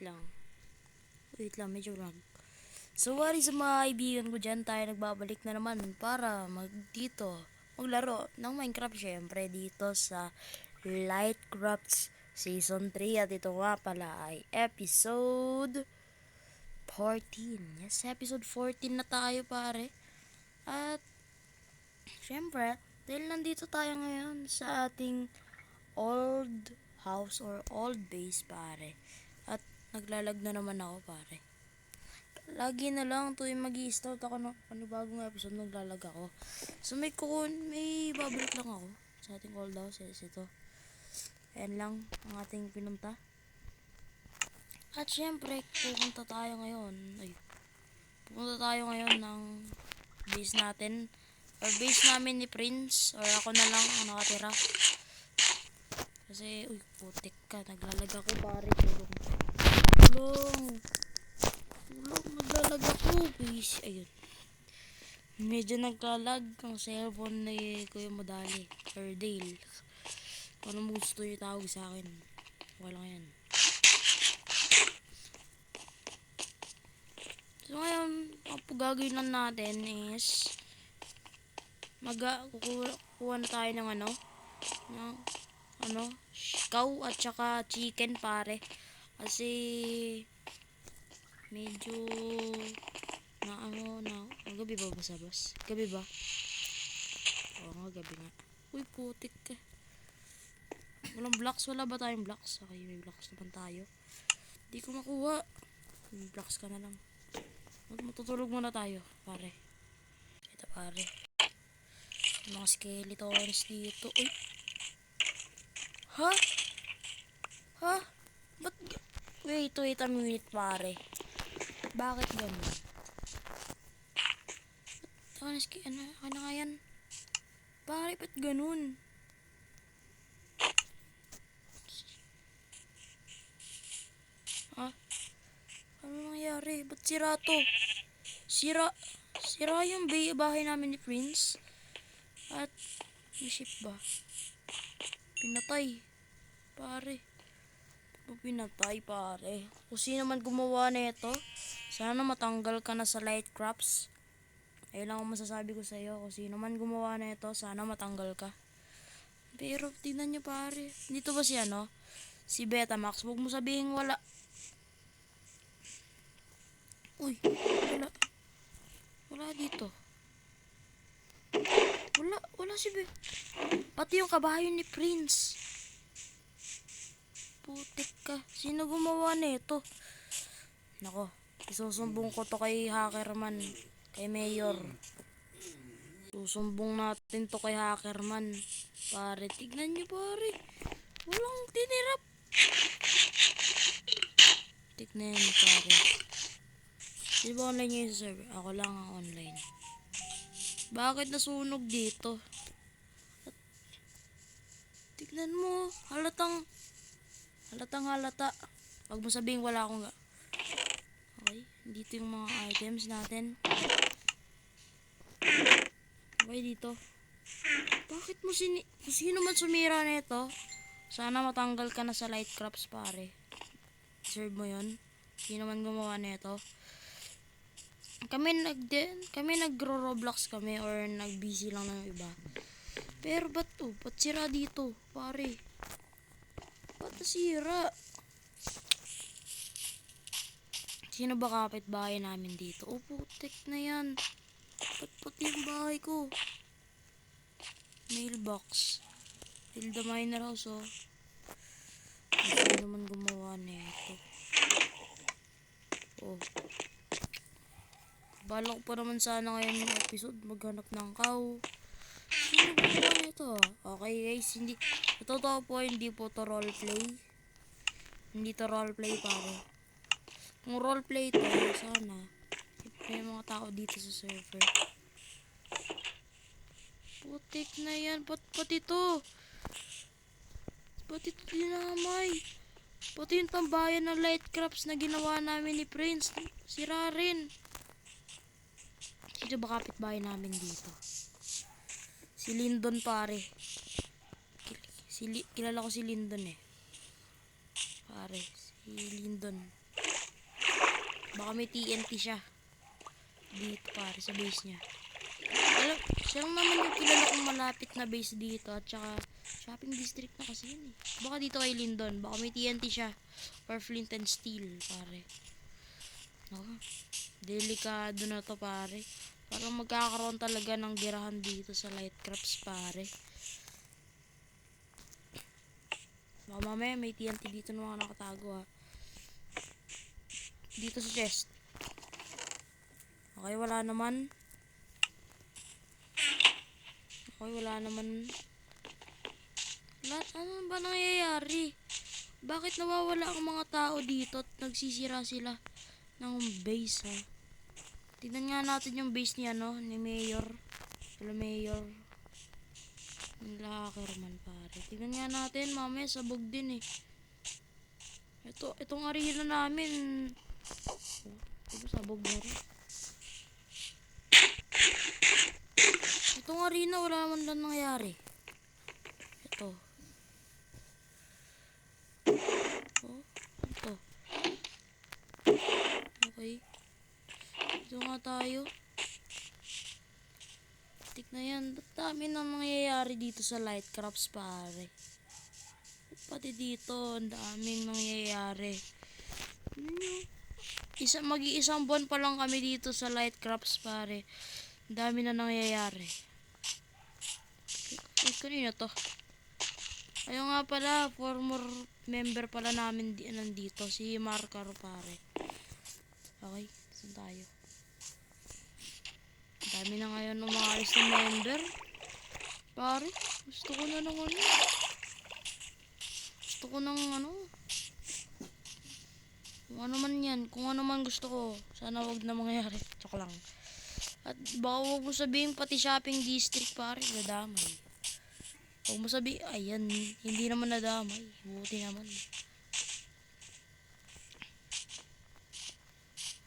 lang. Wait lang, medyo lag. So, what is mga kaibigan ko dyan? Tayo nagbabalik na naman para mag dito, maglaro ng Minecraft syempre dito sa Lightcrafts Season 3 at ito nga pala ay episode 14. Yes, episode 14 na tayo pare. At syempre, dahil nandito tayo ngayon sa ating old house or old base pare. Naglalag na naman ako pare. Lagi na lang tuwing mag start ako ng panibagong episode naglalag ako. So may kukun, may babalik lang ako sa ating old house. Yes, ito. Ayan lang ang ating pinunta. At syempre, pupunta tayo ngayon. Ay, pupunta tayo ngayon ng base natin. Or base namin ni Prince. Or ako na lang ang nakatira. Kasi, uy, putik ka. Naglalag ako pare. Tulong. Tulong. Tulong, naglalag ako. Please, ayun. Medyo naglalag ang cellphone ni Kuya Modali. Or Dale. Ano mo gusto yung tawag sa akin. Wala yan. So ngayon, ang gagawin lang natin is mag kukuha, kukuha na tayo ng ano ng ano cow at saka chicken pare kasi medyo na ano na ang gabi ba basabas gabi ba oo nga gabi nga uy putik ka walang blocks wala ba tayong blocks okay may blocks naman tayo di ko makuha may blocks ka na lang Matutulog muna tayo, pare. Ito, pare. Yung mga skeletons dito. Uy! Ha? Ha? Ba't... Wait, wait a minute, pare. Bakit ganun? Ske... Ano, ano nga yan? Pare, ba't ganun? Ha? Ano nangyari? Ba't sira to? Sira, sira yung bahay namin ni Prince. At, may ship ba? Pinatay. Pare. Ano pinatay, pare? Kung sino man gumawa na ito, sana matanggal ka na sa light crops. Ayun lang ang masasabi ko sa iyo. Kung sino man gumawa na ito, sana matanggal ka. Pero, tingnan nyo pare. Dito ba si ano? Si Betamax. Huwag mo sabihin wala. Uy, wala. Wala dito. Wala, wala si Be. Pati yung kabayo ni Prince. Putik ka. Sino gumawa nito? Nako, isusumbong ko to kay Hackerman. Kay Mayor. Susumbong natin to kay Hackerman. Pare, tignan nyo pare. Walang tinirap. Tignan nyo pare. Di ba online yung server? Ako lang ang online. Bakit nasunog dito? At, tignan mo, halatang, halatang halata. Huwag mo sabihin wala akong ga. Okay, dito yung mga items natin. Okay, dito. Bakit mo sini... Sino man sumira nito, sana matanggal ka na sa light crops, pare. Serve mo yon Sino man gumawa nito kami nag kami nagro Roblox kami or nag busy lang ng iba. Pero ba't to? Ba't sira dito? Pare. Nasira? Sino ba kapitbahay namin dito? Oh, putik na yan. Ba't pati yung bahay ko? Mailbox. Hilda Miner House, oh. Sino naman gumawa nito? Oh. Bala ko pa naman sana ngayon yung episode maghanap ng cow. Sino ba ito? Okay guys, hindi. Totoo po, hindi po to roleplay. Hindi to roleplay pare. Kung roleplay to, sana. May mga tao dito sa server. Putik na yan. Pat pati to. Pati to dinamay. Pati yung tambayan ng light crops na ginawa namin ni Prince. Sira rin. Sino ba kapitbahay namin dito? Si Lyndon pare. Si kilala ko si Lyndon eh. Pare, si Lyndon. Baka may TNT siya. Dito pare, sa base niya. Alam, siya naman yung kilala kong malapit na base dito at saka shopping district na kasi yun eh. Baka dito kay Lindon, baka may TNT siya or flint and steel pare. Ako, delikado na to pare. Parang magkakaroon talaga ng girahan dito sa light crafts pare. Mamaya may TNT dito na mga nakatago ha. Dito sa chest. Okay, wala naman. Okay, wala naman. Lahat, ano ba nangyayari? Bakit nawawala ang mga tao dito at nagsisira sila ng base ha? Tignan nga natin yung base niya no, ni Mayor. Wala Mayor. Yung Lackerman pare. Tignan nga natin, mamaya sabog din eh. Ito, itong arena namin. Ito sabog na rin. Itong arena wala naman lang nangyari. Ito. Oh, ito. Okay. Ito nga tayo. Tik na yan. Ba't dami nang nangyayari dito sa light crops pare? Pati dito, ang daming nangyayari. Isa, mag-iisang buwan pa lang kami dito sa light crops pare. Ang dami na nangyayari. Ay, kanina to. Ayun nga pala, former member pala namin di, nandito, si Marcaro pare. Okay, saan tayo? Dami na ngayon ng mga alis na member. Pare, gusto ko na ng ano. Gusto ko ng ano. Kung ano man yan, kung ano man gusto ko, sana wag na mangyari. Tsaka lang. At baka huwag mo sabihin pati shopping district pare, nadamay. Huwag mo sabihin, ayan, hindi naman nadamay. Buti naman.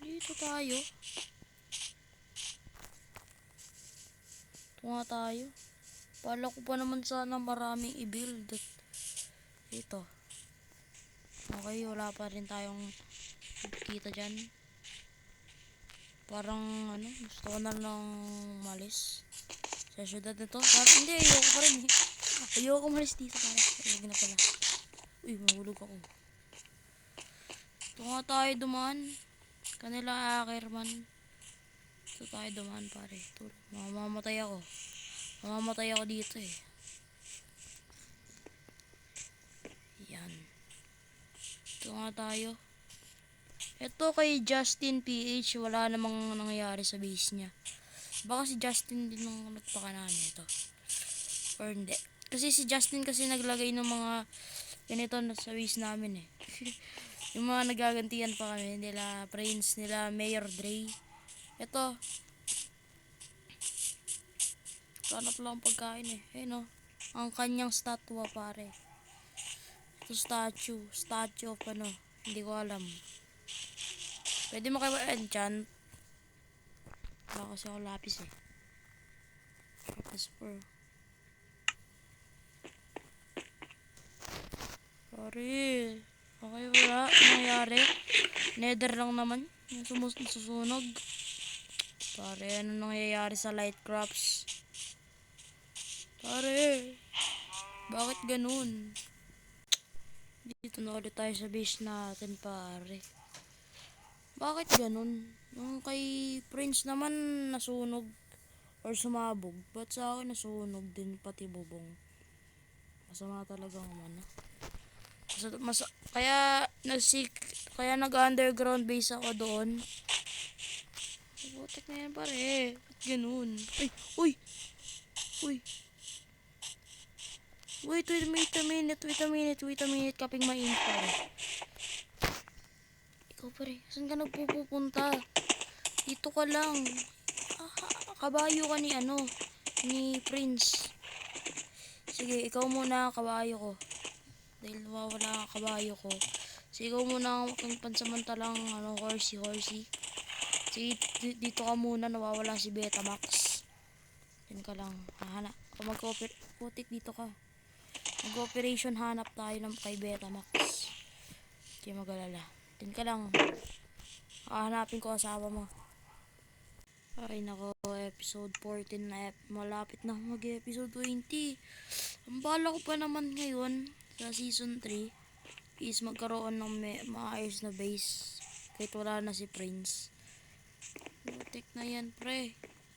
Dito tayo. Nga tayo. Pala ko pa naman sana maraming i-build. Ito. Okay, wala pa rin tayong kita dyan. Parang ano, gusto ko na lang malis sa syudad na to. Parang, hindi, ayoko pa rin eh. Ayoko malis dito para. Ayoko na pala. Uy, mahulog ako. Ito nga tayo dumaan. Kanila Ackerman. Ito tayo dumaan pare. Ito, mamamatay ako. Mamamatay ako dito eh. Yan. Ito nga tayo. Ito kay Justin PH, wala namang nangyayari sa base niya. Baka si Justin din ang nagpakanan ito. Or hindi. Kasi si Justin kasi naglagay ng mga ganito sa base namin eh. yung mga nagagantihan pa kami nila Prince, nila Mayor Dre. Ito. Hanap lang ang pagkain eh. Eh no. Ang kanyang statwa pare. Ito statue. Statue of ano. Hindi ko alam. Pwede mo kayo enchant. Wala kasi ako lapis eh. Lapis pearl. Sorry. Okay, wala. Nangyari? Nether lang naman. Sumus susunog. Pare, ano nangyayari sa light crops? Pare, bakit ganun? Dito na ulit tayo sa base natin, pare. Bakit ganun? Yung kay Prince naman nasunog or sumabog. Ba't sa akin nasunog din pati bubong? Masama talaga ang mana. Mas, mas, kaya nagsik, kaya nag-underground base ako doon. Butik na yan pare. Ba't ganun? Ay, uy! Uy! Wait, wait, wait a minute, wait a minute, wait a minute, kaping mainit pare. Ikaw pare, saan ka nagpupunta? Dito ka lang. Ah, kabayo ka ni ano, ni Prince. Sige, ikaw muna ang kabayo ko. Dahil nawawala ang kabayo ko. Sige, ikaw muna ang aking pansamantalang ano, horsey, horsey. Di- dito ka muna, nawawala si Betamax. Yan ka lang. Hahana. Kung mag-cooperate, putik dito ka. Mag-operation hanap tayo ng kay Betamax. Hindi magalala. Yan ka lang. Hahanapin ko asawa mo. Ay nako, episode 14 na ep- malapit na mag-episode 20. Ang bala ko pa naman ngayon sa season 3 is magkaroon ng maayos na base kahit wala na si Prince. Putik na yan pre.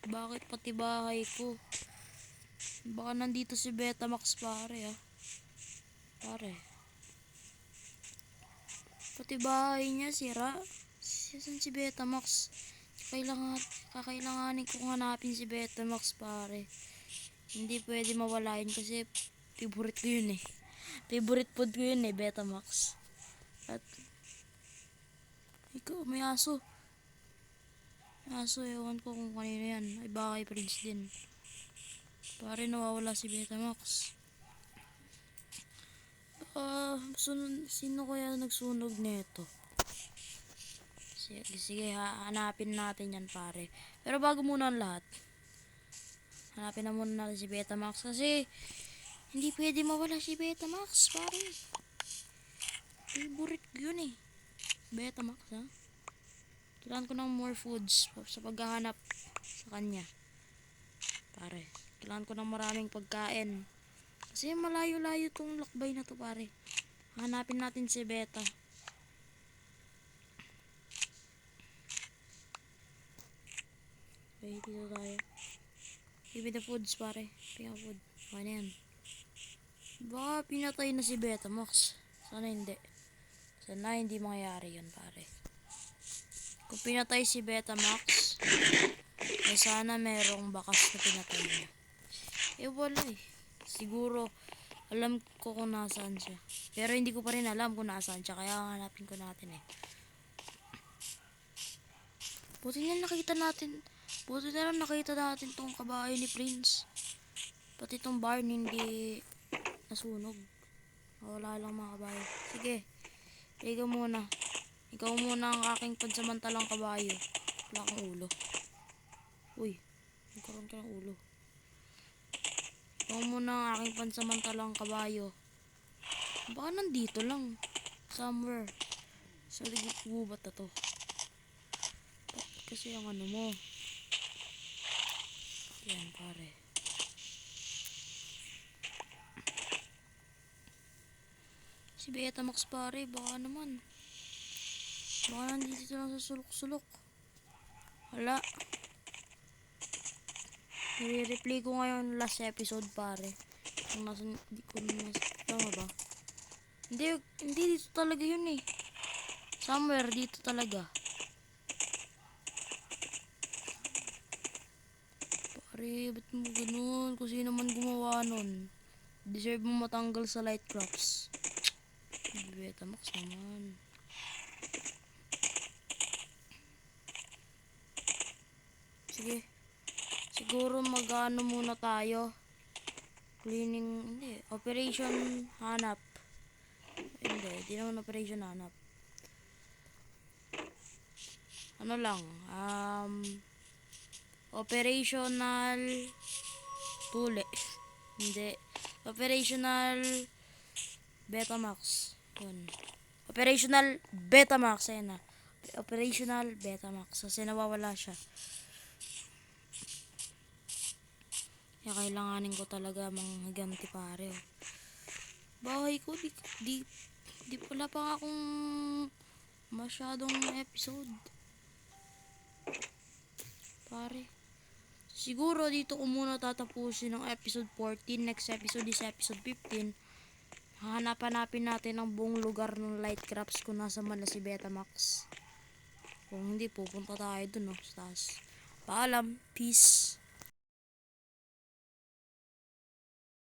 Bakit pati bahay ko? Baka nandito si Betamax pare ah. Pare. Pati bahay niya sira. Saan si Betamax? Kailangan, kakailanganin kong hanapin si Betamax pare. Hindi pwede mawala yun kasi favorite ko yun eh. Favorite food ko yun eh, Betamax. At ikaw, may aso. Aso, ewan ko kung kanino yan. Ay baka kay Prince din. Pare nawawala si Betamax. Ah, sunod, sino kaya nagsunog nito? Sige, sige ha, hanapin natin yan pare. Pero bago muna ang lahat, hanapin na muna natin si Betamax kasi hindi pwede mawala si Betamax pare. Favorite yun eh. Betamax ha. Kailangan ko ng more foods sa paghahanap sa kanya. Pare, kailangan ko ng maraming pagkain. Kasi malayo-layo tong lakbay na to pare. Hanapin natin si Beta. Okay, dito tayo. Give me the foods, pare. Pinga food. Okay na yan. Baka pinatay na si Betamax. Sana hindi. Sana hindi mangyayari yun, pare. Kung pinatay si Betamax, eh sana merong bakas na pinatay niya. Eh wala eh. Siguro, alam ko kung nasaan siya. Pero hindi ko pa rin alam kung nasaan siya. Kaya hanapin ko natin eh. Buti na nakita natin. Buti na lang nakita natin tong kabahay ni Prince. Pati tong barn hindi nasunog. Wala lang mga kabayo. Sige. Ikaw muna. Ikaw muna ang aking pansamantalang kabayo. Wala kang ulo. Uy. Nagkaroon ka ng ulo. Ikaw muna ang aking pansamantalang kabayo. Baka nandito lang. Somewhere. Sa gubat na to. Ba't kasi ang ano mo. Yan pare. Si Betamax pare, baka naman. Baka nandito lang sa sulok-sulok. Wala. Nire-replay ko ngayon last episode pare. Kung nasa, di ko na, tama ba? Hindi, hindi dito talaga yun eh. Somewhere dito talaga. Pare, ba't mo ganun? Kung sino man gumawa nun. Deserve mo matanggal sa light crops. Betamax naman. Sige. Siguro magano muna tayo. Cleaning, hindi. Operation hanap. Hindi, di naman operation hanap. Ano lang, um, operational tuli. Hindi. Operational Betamax. Yun. Operational Betamax. Ayan na. Operational Betamax. Kasi nawawala siya. Kaya kailanganin ko talaga mga ganti pare. oh. Bahay ko, di, di, di wala pa akong masyadong episode. Pare. Siguro dito ko muna tatapusin ang episode 14. Next episode is episode 15. Hahanap-hanapin natin ang buong lugar ng light crops kung nasa man na si Betamax. Kung hindi, pupunta tayo dun, no, sa taas. Paalam. Peace.